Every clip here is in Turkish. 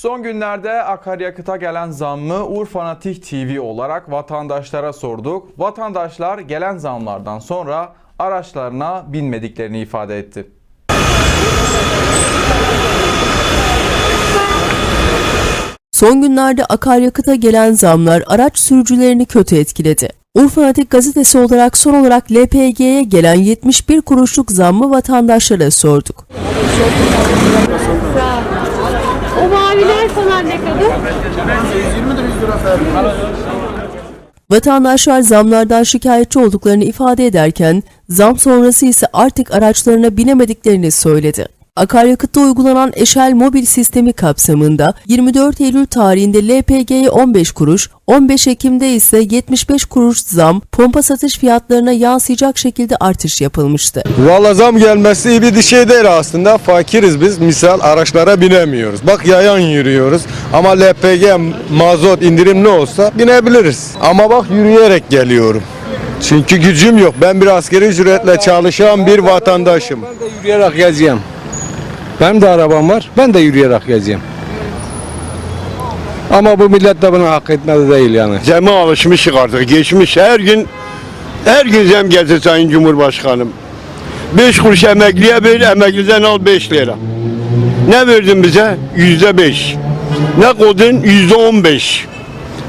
Son günlerde akaryakıta gelen zammı Urfanatik TV olarak vatandaşlara sorduk. Vatandaşlar gelen zamlardan sonra araçlarına binmediklerini ifade etti. Son günlerde akaryakıta gelen zamlar araç sürücülerini kötü etkiledi. Urfanatik gazetesi olarak son olarak LPG'ye gelen 71 kuruşluk zammı vatandaşlara sorduk. Falan ne kadar? Vatandaşlar zamlardan şikayetçi olduklarını ifade ederken zam sonrası ise artık araçlarına binemediklerini söyledi. Akaryakıtta uygulanan eşel mobil sistemi kapsamında 24 Eylül tarihinde LPG'ye 15 kuruş, 15 Ekim'de ise 75 kuruş zam pompa satış fiyatlarına yansıyacak şekilde artış yapılmıştı. Valla zam gelmesi iyi bir şey değil aslında. Fakiriz biz. Misal araçlara binemiyoruz. Bak yayan yürüyoruz. Ama LPG, mazot indirim ne olsa binebiliriz. Ama bak yürüyerek geliyorum. Çünkü gücüm yok. Ben bir askeri ücretle çalışan bir vatandaşım. Ben de yürüyerek gezeceğim. Benim de arabam var. Ben de yürüyerek gezeceğim. Ama bu millet de bunu hak etmedi değil yani. Zeme alışmışık artık. Geçmiş her gün her gün zem geldi Sayın Cumhurbaşkanım. 5 kuruş emekliye ver, emekliden al 5 lira. Ne verdin bize? Yüzde 5. Ne koydun? Yüzde 15.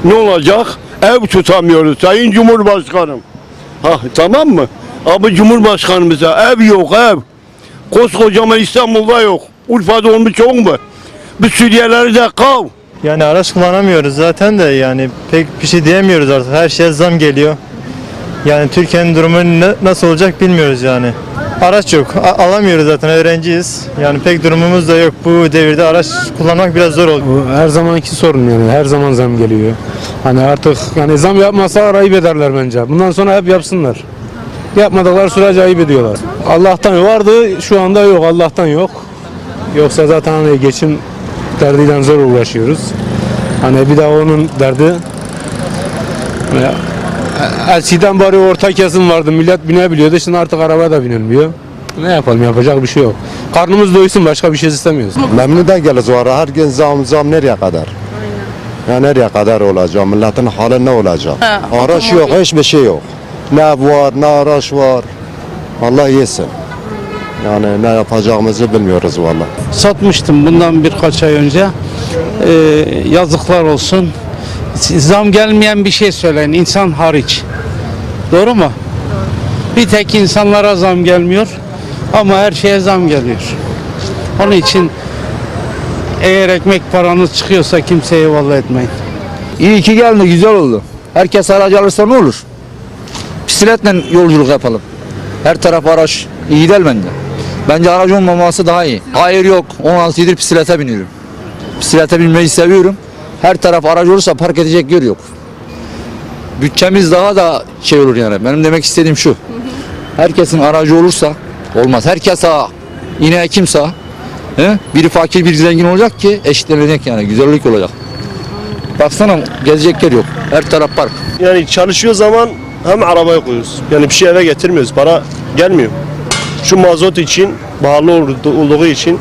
Ne olacak? Ev tutamıyoruz Sayın Cumhurbaşkanım. Ha tamam mı? Abi Cumhurbaşkanımıza ev yok ev. Koskocaman İstanbul'da yok. Urfa'da olmuş çok mu? Bu Suriyelileri de kav. Yani araç kullanamıyoruz zaten de yani pek bir şey diyemiyoruz artık. Her şeye zam geliyor. Yani Türkiye'nin durumu ne- nasıl olacak bilmiyoruz yani. Araç yok. A- alamıyoruz zaten öğrenciyiz. Yani pek durumumuz da yok. Bu devirde araç kullanmak biraz zor oldu. Her zamanki sorun yani. Her zaman zam geliyor. Hani artık yani zam yapmasa ayıp ederler bence. Bundan sonra hep yapsınlar. Yapmadıkları sürece ayıp ediyorlar. Allah'tan vardı şu anda yok. Allah'tan yok. Yoksa zaten hani geçim derdiyle zor uğraşıyoruz. Hani bir daha onun derdi hani eskiden bari orta kesim vardı. Millet binebiliyordu. Şimdi artık arabaya da binilmiyor. Ne yapalım yapacak bir şey yok. Karnımız doysun başka bir şey istemiyoruz. Memnun değiliz var. Her gün zam zam nereye kadar? Ya nereye kadar olacak? Milletin hali ne olacak? araç yok, hiçbir şey yok. Ne var, ne araç var. Allah yesin. Yani ne yapacağımızı bilmiyoruz valla. satmıştım bundan birkaç ay önce. Ee, yazıklar olsun. Zam gelmeyen bir şey söyleyin insan hariç. Doğru mu? Bir tek insanlara zam gelmiyor ama her şeye zam geliyor. Onun için eğer ekmek paranız çıkıyorsa kimseye eyvallah etmeyin. İyi ki geldi, güzel oldu. Herkes aracı alırsa ne olur? Bisikletle yolculuk yapalım. Her taraf araç iyi değil bence. Bence aracı olmaması daha iyi. Hayır yok, 16 yıldır bisiklete biniyorum. Bisiklete binmeyi seviyorum. Her taraf aracı olursa park edecek yer yok. Bütçemiz daha da şey olur yani. Benim demek istediğim şu. Herkesin aracı olursa olmaz. Herkes ağa. Yine kimse He? Biri fakir biri zengin olacak ki eşitlenecek yani güzellik olacak. Baksana gezecek yer yok. Her taraf park. Yani çalışıyor zaman hem arabaya koyuyoruz. Yani bir şey eve getirmiyoruz. Para gelmiyor. Şu mazot için, pahalı olduğu için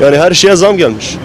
yani her şeye zam gelmiş.